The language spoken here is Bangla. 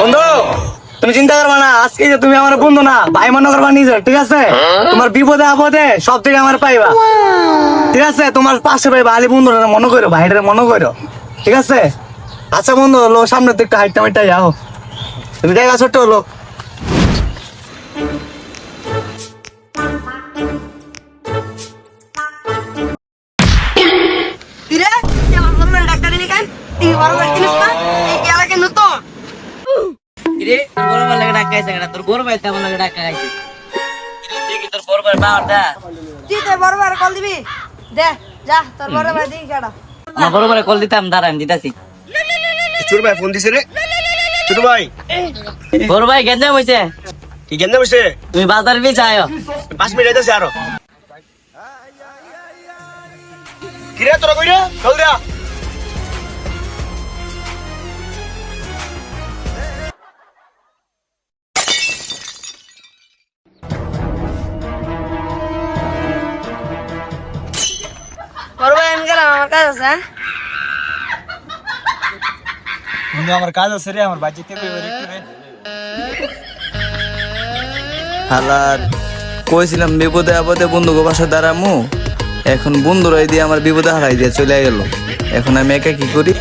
বন্ধু তুমি চিন্তা করবা না আজকে যে তুমি আমার বন্ধু না ভাই মনে করবা নিজে ঠিক আছে? হ্যাঁ। তোমার বিপদে আপদে সব থেকে আমার পাইবা। ঠিক আছে? তোমার পাশে পাইবা আলি বন্ধুরা মনে করো ভাইটারে মনে করো। ঠিক আছে? আচ্ছা বন্ধু হলো সামনে তো একটু হাইটটা মাইটটা যাও। তুমি দেখা ছোট্ট হলো। কিরে তোর বড় ভাই লাগে ডাকা কেডা? তোর বড় ভাই তেমন লাগে ডাকা খাইছে? তুই কি তোর বড় ভাই বাবাটা তুই তো বড় বড় কল দিবি? দে যা তোর বড় ভাই দিকে কাটা আমার বড় ভাই কল দিতাম দাঁড়া আমি দিতাছি। ছোট ভাই ফোন দিছে রে। ছোট ভাই। বড় ভাই গেঞ্জাম হইছে? কি কেন বসে তুমি বাজার বি চাইও পাঁচ মিনিট আইতাছে আরও। কিরে তোরা কইরা? চল দিয়া আমার কাজ আছে? বন্ধু আমার কাজ আছে রে আমার বাজেতে হালার কইছিলাম বিপদে আপদে বন্ধুকে বাসা দাঁড়ামু। এখন বন্ধুরাই দিয়ে আমার বিপদে হারাই দিয়ে চলে গেল। এখন আমি একা কি করি?